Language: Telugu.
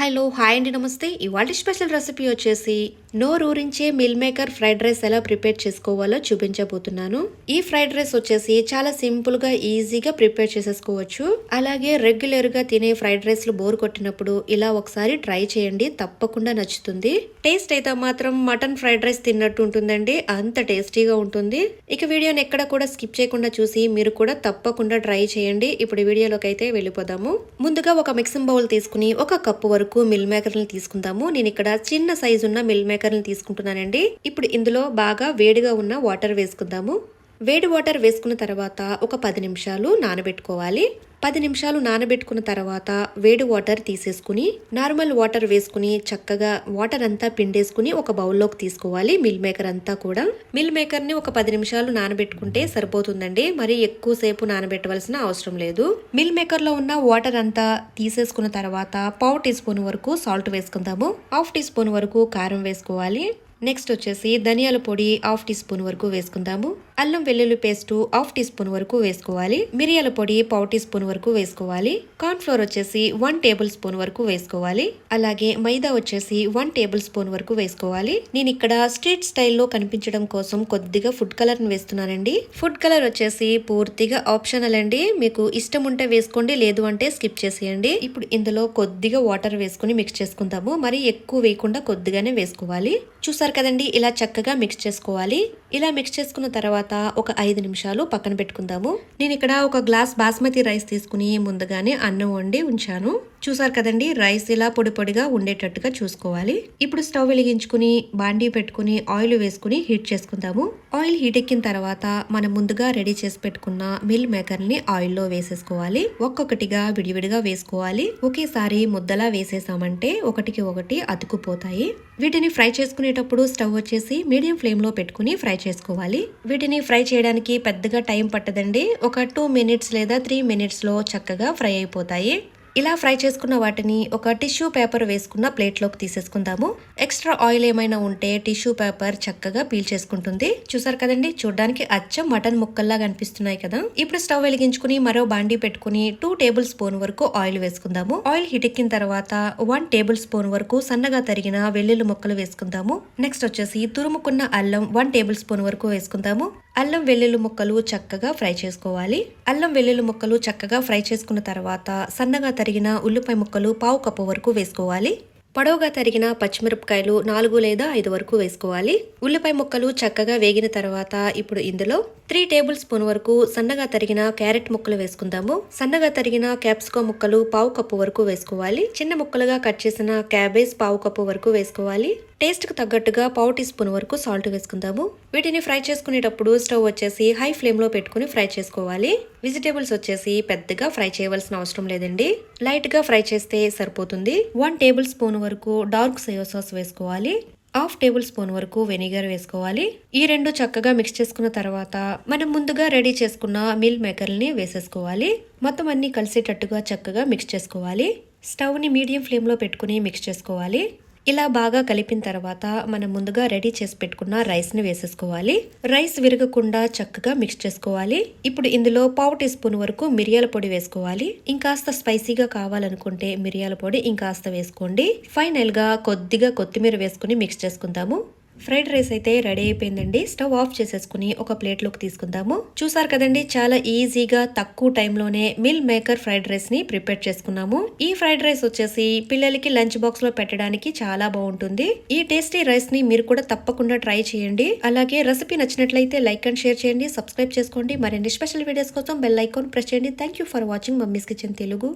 హలో హాయ్ అండి నమస్తే. ఇవాళ స్పెషల్ రెసిపీ వచ్చేసి నోరూరించే మిల్ మేకర్ ఫ్రైడ్ రైస్ ఎలా ప్రిపేర్ చేసుకోవాలో చూపించబోతున్నాను. ఈ ఫ్రైడ్ రైస్ వచ్చేసి చాలా సింపుల్గా ఈజీగా ప్రిపేర్ చేసేసుకోవచ్చు. అలాగే రెగ్యులర్గా తినే ఫ్రైడ్ రైస్లు బోర్ కొట్టినప్పుడు ఇలా ఒకసారి ట్రై చేయండి తప్పకుండా నచ్చుతుంది. టేస్ట్ అయితే మాత్రం మటన్ ఫ్రైడ్ రైస్ తిన్నట్టు ఉంటుందండి అంత టేస్టీగా ఉంటుంది. ఇక వీడియోని ఎక్కడ కూడా స్కిప్ చేయకుండా చూసి మీరు కూడా తప్పకుండా ట్రై చేయండి. ఇప్పుడు వీడియోలోకి అయితే వెళ్ళిపోదాము. ముందుగా ఒక మిక్సింగ్ బౌల్ తీసుకుని ఒక కప్పు వరకు మిల్ మేకర్ని తీసుకుందాము. నేను ఇక్కడ చిన్న సైజు ఉన్న మిల్ జీలకర్రలు తీసుకుంటున్నానండి. ఇప్పుడు ఇందులో బాగా వేడిగా ఉన్న వాటర్ వేసుకుందాము. వేడి వాటర్ వేసుకున్న తర్వాత ఒక పది నిమిషాలు నానబెట్టుకోవాలి. పది నిమిషాలు నానబెట్టుకున్న తర్వాత వేడి వాటర్ తీసేసుకుని నార్మల్ వాటర్ వేసుకుని చక్కగా వాటర్ అంతా పిండేసుకుని ఒక బౌల్లోకి తీసుకోవాలి. మిల్ మేకర్ అంతా కూడా. మిల్ మేకర్ని ఒక పది నిమిషాలు నానబెట్టుకుంటే సరిపోతుందండి. మరి ఎక్కువసేపు నానబెట్టవలసిన అవసరం లేదు. మిల్ మేకర్లో ఉన్న వాటర్ అంతా తీసేసుకున్న తర్వాత పావు టీ స్పూన్ వరకు సాల్ట్ వేసుకుందాము. హాఫ్ టీ స్పూన్ వరకు కారం వేసుకోవాలి. నెక్స్ట్ వచ్చేసి ధనియాల పొడి హాఫ్ టీ స్పూన్ వరకు వేసుకుందాము. అల్లం వెల్లుల్లి పేస్టు హాఫ్ టీ స్పూన్ వరకు వేసుకోవాలి. మిరియాల పొడి పావు టీ స్పూన్ వరకు వేసుకోవాలి. కార్న్ ఫ్లోర్ వచ్చేసి వన్ టేబుల్ స్పూన్ వరకు వేసుకోవాలి. అలాగే మైదా వచ్చేసి వన్ టేబుల్ స్పూన్ వరకు వేసుకోవాలి. నేను ఇక్కడ స్ట్రీట్ స్టైల్లో కనిపించడం కోసం కొద్దిగా ఫుడ్ కలర్ వేస్తున్నానండి. ఫుడ్ కలర్ వచ్చేసి పూర్తిగా ఆప్షనల్ అండి. మీకు ఇష్టం ఉంటే వేసుకోండి లేదు అంటే స్కిప్ చేసేయండి. ఇప్పుడు ఇందులో కొద్దిగా వాటర్ వేసుకుని మిక్స్ చేసుకుందాము. మరి ఎక్కువ వేయకుండా కొద్దిగానే వేసుకోవాలి. చూసారు కదండి ఇలా చక్కగా మిక్స్ చేసుకోవాలి. ఇలా మిక్స్ చేసుకున్న తర్వాత ఒక ఐదు నిమిషాలు పక్కన పెట్టుకుందాము. నేను ఇక్కడ ఒక గ్లాస్ బాస్మతి రైస్ తీసుకుని ముందుగానే అన్నం వండి ఉంచాను. చూసారు కదండి రైస్ ఇలా పొడి పొడిగా ఉండేటట్టుగా చూసుకోవాలి. ఇప్పుడు స్టవ్ వెలిగించుకుని బాండీ పెట్టుకుని ఆయిల్ వేసుకుని హీట్ చేసుకుందాము. ఆయిల్ హీట్ ఎక్కిన తర్వాత మనం ముందుగా రెడీ చేసి పెట్టుకున్న మిల్ మేకర్ని ఆయిల్లో వేసేసుకోవాలి. ఒక్కొక్కటిగా విడివిడిగా వేసుకోవాలి. ఒకేసారి ముద్దలా వేసేసామంటే ఒకటికి ఒకటి అతుకుపోతాయి వీటిని ఫ్రై చేసుకునేటప్పుడు స్టవ్ వచ్చేసి మీడియం ఫ్లేమ్లో పెట్టుకుని ఫ్రై చేసుకోవాలి. వీటిని ఫ్రై చేయడానికి పెద్దగా టైం పట్టదండి. ఒక టూ మినిట్స్ లేదా త్రీ మినిట్స్లో చక్కగా ఫ్రై అయిపోతాయి. ఇలా ఫ్రై చేసుకున్న వాటిని ఒక టిష్యూ పేపర్ వేసుకున్న ప్లేట్లోకి తీసేసుకుందాము. ఎక్స్ట్రా ఆయిల్ ఏమైనా ఉంటే టిష్యూ పేపర్ చక్కగా పీల్ చేసుకుంటుంది. చూసారు కదండి? చూడడానికి అచ్చం మటన్ ముక్కల్లా కనిపిస్తున్నాయి కదా? ఇప్పుడు స్టవ్ వెలిగించుకుని మరో బాండి పెట్టుకుని టూ టేబుల్ స్పూన్ వరకు ఆయిల్ వేసుకుందాము. ఆయిల్ హీట్ ఎక్కిన తర్వాత వన్ టేబుల్ స్పూన్ వరకు సన్నగా తరిగిన వెల్లుల్లి ముక్కలు వేసుకుందాము. నెక్స్ట్ వచ్చేసి తురుముకున్న అల్లం వన్ టేబుల్ స్పూన్ వరకు వేసుకుందాము. అల్లం వెల్లుల్లి ముక్కలు చక్కగా ఫ్రై చేసుకోవాలి. అల్లం వెల్లుల్లి ముక్కలు చక్కగా ఫ్రై చేసుకున్న తర్వాత సన్నగా తరిగిన ఉల్లిపాయ ముక్కలు పావు కప్పు వరకు వేసుకోవాలి. పొడవుగా తరిగిన పచ్చిమిరపకాయలు నాలుగు లేదా ఐదు వరకు వేసుకోవాలి. ఉల్లిపాయ ముక్కలు చక్కగా వేగిన తర్వాత ఇప్పుడు ఇందులో త్రీ టేబుల్ స్పూన్ వరకు సన్నగా తరిగిన క్యారెట్ ముక్కలు వేసుకుందాము. సన్నగా తరిగిన క్యాప్సికో ముక్కలు పావు కప్పు వరకు వేసుకోవాలి. చిన్న ముక్కలుగా కట్ చేసిన క్యాబేజ్ పావు కప్పు వరకు వేసుకోవాలి. టేస్ట్కు తగ్గట్టుగా పావు టీ స్పూన్ వరకు సాల్ట్ వేసుకుందాము. వీటిని ఫ్రై చేసుకునేటప్పుడు స్టవ్ వచ్చేసి హై ఫ్లేమ్లో పెట్టుకుని ఫ్రై చేసుకోవాలి. వెజిటేబుల్స్ వచ్చేసి పెద్దగా ఫ్రై చేయవలసిన అవసరం లేదండి. లైట్గా ఫ్రై చేస్తే సరిపోతుంది. వన్ టేబుల్ స్పూన్ వరకు డార్క్ సోయా సాస్ వేసుకోవాలి. హాఫ్ టేబుల్ స్పూన్ వరకు వెనిగర్ వేసుకోవాలి. ఈ రెండు చక్కగా మిక్స్ చేసుకున్న తర్వాత మనం ముందుగా రెడీ చేసుకున్న మిల్ మేకర్ని వేసేసుకోవాలి. మొత్తం అన్ని కలిసేటట్టుగా చక్కగా మిక్స్ చేసుకోవాలి. స్టవ్ని మీడియం ఫ్లేమ్లో పెట్టుకుని మిక్స్ చేసుకోవాలి. ఇలా బాగా కలిపిన తర్వాత మనం ముందుగా రెడీ చేసి పెట్టుకున్న రైస్ని వేసేసుకోవాలి. రైస్ విరగకుండా చక్కగా మిక్స్ చేసుకోవాలి. ఇప్పుడు ఇందులో పావు టీ స్పూన్ వరకు మిరియాల పొడి వేసుకోవాలి. ఇంకాస్త స్పైసీగా కావాలనుకుంటే మిరియాల పొడి ఇంకాస్త వేసుకోండి. ఫైనల్గా కొద్దిగా కొత్తిమీర వేసుకుని మిక్స్ చేసుకుందాము. ఫ్రైడ్ రైస్ అయితే రెడీ అయిపోయిందండి. స్టవ్ ఆఫ్ చేసేసుకుని ఒక ప్లేట్లోకి తీసుకుందాము. చూసారు కదండి చాలా ఈజీగా తక్కువ టైంలోనే మిల్ మేకర్ ఫ్రైడ్ రైస్ని ప్రిపేర్ చేసుకున్నాము. ఈ ఫ్రైడ్ రైస్ వచ్చేసి పిల్లలకి లంచ్ బాక్స్లో పెట్టడానికి చాలా బాగుంటుంది. ఈ టేస్టీ రైస్ని మీరు కూడా తప్పకుండా ట్రై చేయండి. అలాగే రెసిపీ నచ్చినట్లయితే లైక్ అండ్ షేర్ చేయండి. సబ్స్క్రైబ్ చేసుకోండి. మరిన్ని స్పెషల్ వీడియోస్ కోసం బెల్ ఐకాన్ ప్రెస్ చేయండి. Thank you for watching mummy's kitchen Telugu.